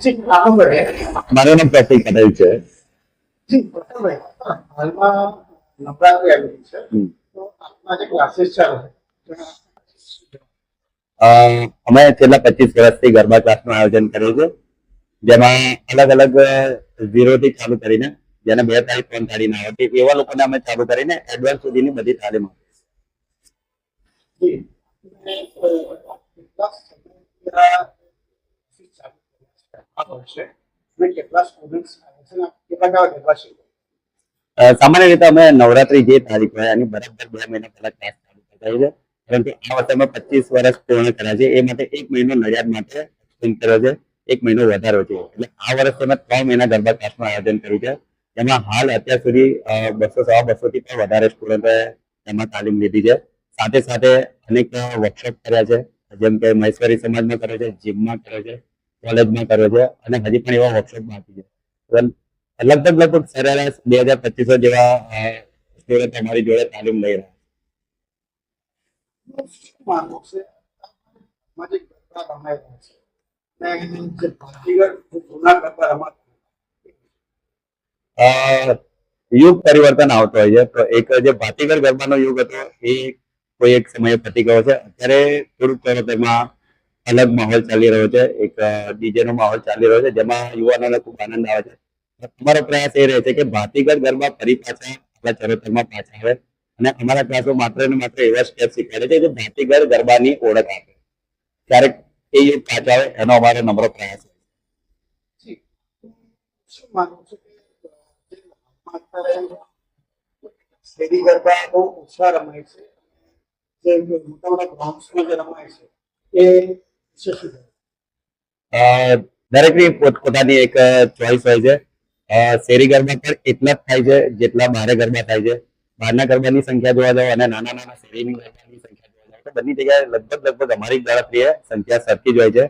જી એને મારું નામ પ્રફુલ પટેલ છે. હાલમાં નવરાત્રી આવી છે તો આપના ક્લાસીસ ચાલે અમે છેલ્લા પચીસ વર્ષથી ગરબા ક્લાસનું આયોજન કર્યું છે જેમાં અલગ અલગ ઝીરો થી ચાલુ કરીને જેને બે તારીખ ત્રણ તારીખ ના આવતી એવા લોકોને અમે ચાલુ કરીને એડવાન્સ સુધીની બધી તાલીમ આપીએ જી અને, અ, કેટલા સમયથી આ classes ચાલુ સામાન્ય રીતે અમે નવરાત્રી જે તારીખ હોય એની બરાબર બે મહિના પહેલા ક્લાસ ચાલુ કરતા છે. પરંતુ આ અમે પચીસ વર્ષ પૂર્ણ કર્યા છે. એ માટે એક મહિનો નડિયાદ માટે કર્યો છે. એક મહિનો વધારો છે. એટલે આ વર્ષે અમે ત્રણ મહિના ગરબા ક્લાસનું આયોજન કર્યું છે. એમાં હાલ અત્યાર સુધી બસો, સવા બસો થી પણ વધારે સ્ટુડન્ટોએ એમાં તાલીમ લીધી છે. સાથે સાથે અનેક વર્કશોપ કર્યા છે. જેમ કે મહેશ્વરી સમાજમાં કર્યો છે જીમમાં કર્યો છે. કોલેજમાં કર્યો છે અને હજી પણ એવા વર્કશોપ બાકી છે. લગભગ લગભગ સરેરાશ બે હજાર પચીસો જેવા સ્ટુડન્ટ અમારી જોડે તાલીમ લઈ રહ્યા યુગ પરિવર્તન આવતો હોય છે. તો એક જે ભાતીગર ગરબાનો યુગ હતો એ કોઈ એક સમયે પતી ગયો છે. અત્યારે થોડુંક થોડુંક તેમાં અલગ માહોલ ચાલી રહ્યો છે. એક ડીજે નો માહોલ ચાલી રહ્યો છે, જેમાં યુવાનોને ખૂબ આનંદ આવે છે. અમારો પ્રયાસ એ રહે છે કે ભાતીગર ગરબા ફરી પાછા આપણા ચરોતરમાં પાછા આવે અને અમારા ક્લાસો માત્ર ને માત્ર એવા સ્ટેપ શીખવાડે છે જે ભાતીગર ગરબાની ઓળખ આપે. ક્યારેક એ યુગ પાછા આવે, એનો અમારો નમ્ર પ્રયાસ શેરી ગરબા બહુ ઓછા રમાય છે. જે મોટા મોટા ગ્રાઉન્ડ્સમાં જે રમાય છે, એ દરેકની પોતપોતાની એક ચોઈસ હોય છે. શેરી ગરબા પણ એટલા જ થાય છે જેટલા બહાર ગરબા થાય છે. બહારના ગરબાની સંખ્યા જોવા જાવ અને નાના નાના શેરીની ગરબાની સંખ્યા જોવા જાવ તો બધી જગ્યાએ લગભગ લગભગ અમારી ગણતરીએ સંખ્યા સરખી જ હોય છે.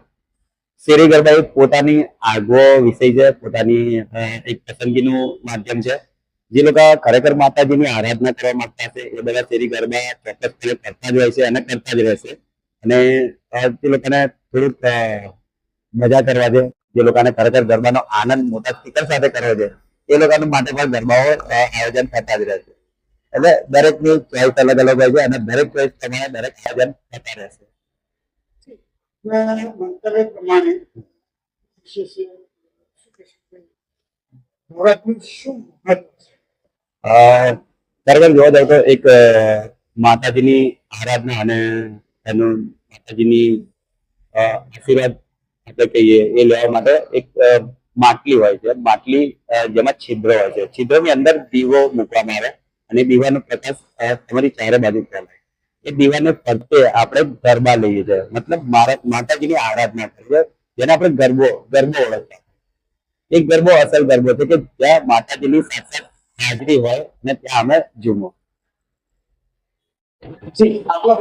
શેરી ગરબા એક પોતાની આગવો વિષય છે, પોતાની એક પસંદગીનું માધ્યમ છે. જે લોકો ખરેખર માતાજીની આરાધના કરવા માંગતા છે, એ બધા શેરી ગરબા ચોક્કસપણે કરતા જ હોય છે અને કરતા જ રહેશે. અને તે લોકોને થોડુંક મજા કરવા છે જે લોકોને ખરેખર ગરબાનો આનંદ મોટા સ્પીકર સાથે કરવો છે, એ લોકો માટે પણ ગરબાઓ આયોજન થતા જ રહેશે એટલે દરેકની ચોઈસ અલગ અલગ હોય છે અને દરેક ચોઈસ પ્રમાણે દરેક આયોજન થતા રહેશે જોવા જાવ તો એક માતાજીની આરાધના અને એનું માતાજીની આશીર્વાદ આપણે કહીએ એ લેવા માટે એક અ, માટલી હોય છે. માટલી જેમાં છિદ્ર હોય છે. છિદ્રની અંદર દીવો મૂકવામાં આવે અને દીવાનો પ્રકાશ તમારી ચહેરા બાજુ ફેલાય. એ દીવાને ફરતે આપણે ગરબા લઈએ છીએ. મતલબ માતાજીની આરાધના કરીએ જેને આપણે ગરબો ગરબો ઓળખતા એક ગરબો અસલ ગરબો છે કે જ્યાં માતાજીની સાક્ષાત હાજરી હોય અને ત્યાં અમે ઝૂમો. જી આપણો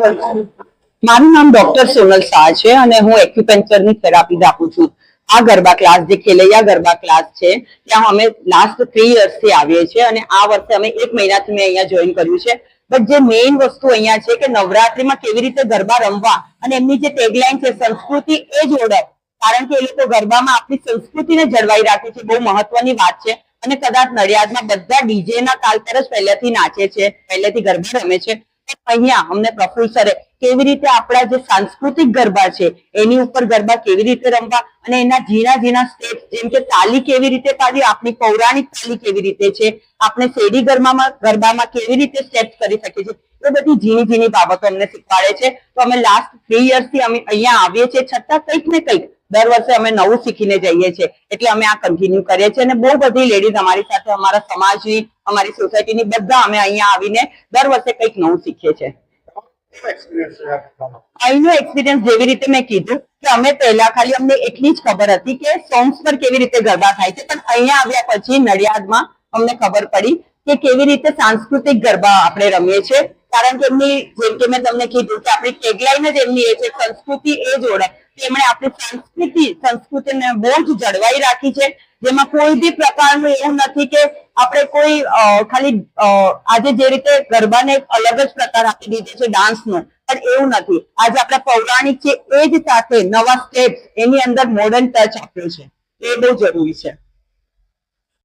મારું નામ ડોક્ટર સોનલ શાહ છે અને હું એક્યુપેન્ચરની થેરાપી આપું છું. આ ગરબા ક્લાસ જે ખેલૈયા ગરબા ક્લાસ છે, ત્યાં અમે લાસ્ટ થ્રી થી આવીએ છીએ અને આ વર્ષે અમે એક મહિનાથી મેં અહીંયા જોઈન કર્યું છે. બટ જે મેઇન વસ્તુ અહીંયા છે કે નવરાત્રીમાં કેવી રીતે ગરબા રમવા અને એમની જે ટેગલાઇન છે, સંસ્કૃતિ એ જ ઓળખ. કારણ કે એ લોકો ગરબામાં આપણી સંસ્કૃતિને જળવાઈ રાખે છે, બહુ મહત્વની વાત છે. અને કદાચ નડિયાદમાં બધા ડીજે ના તાલ પર જ પહેલેથી નાચે છે, પહેલેથી ગરબા રમે છે. અહીંયા અમને પ્રફુલ સરે કેવી રીતે આપણા જે સાંસ્કૃતિક ગરબા છે, એની ઉપર ગરબા કેવી રીતે રમવા અને એના ઝીણા ઝીણા સ્ટેપ જેમ કે તાલી કેવી રીતે પાડવી, આપણી પૌરાણિક તાલી કેવી રીતે છે, આપણે શેરી ગરબામાં ગરબામાં કેવી રીતે સ્ટેપ કરી શકીએ છીએ, એ બધી ઝીણી ઝીણી બાબતો અમને શીખવાડે છે. તો અમે લાસ્ટ થ્રી થી અમે અહીંયા આવીએ છીએ, છતાં કંઈક ને કંઈક દર વર્ષે અમે નવું શીખીને જઈએ છીએ. એટલે અમે આ કન્ટિન્યુ કરીએ છીએ. અને બહુ બધી લેડીઝ અમારી સાથે, અમારા સમાજની, અમારી સોસાયટીની બધા અમે અહીંયા આવીને દર વર્ષે કંઈક નવું શીખીએ છીએ. અહીંનો એક્સપિરિયન્સ જેવી રીતે મેં કીધું કે અમે પહેલા ખાલી અમને એટલી જ ખબર હતી કે સોંગ્સ પર કેવી રીતે ગરબા થાય છે. પણ અહીંયા આવ્યા પછી નડિયાદમાં અમને ખબર પડી કે કેવી રીતે સાંસ્કૃતિક ગરબા આપણે રમીએ છીએ. કારણ કે એમની, જેમ કે મેં તમને કીધું કે આપણી ટેગલાઈન જ એમની એ છે, સંસ્કૃતિ એ જ ઓળખ તેમણે આપણી સંસ્કૃતિ, સંસ્કૃતિને બહુ જ જળવાઈ રાખી છે. જેમાં કોઈ બી પ્રકારનું એવું નથી કે આપણે કોઈ ખાલી આજે જે રીતે ગરબાને અલગ જ પ્રકાર આપી દીધો છે ડાન્સનો, પણ એવું નથી. આજે આપણા પૌરાણિક છે એ જ સાથે નવા સ્ટેપ એની અંદર મોડર્ન ટચ આપ્યો છે. એ બહુ જરૂરી છે.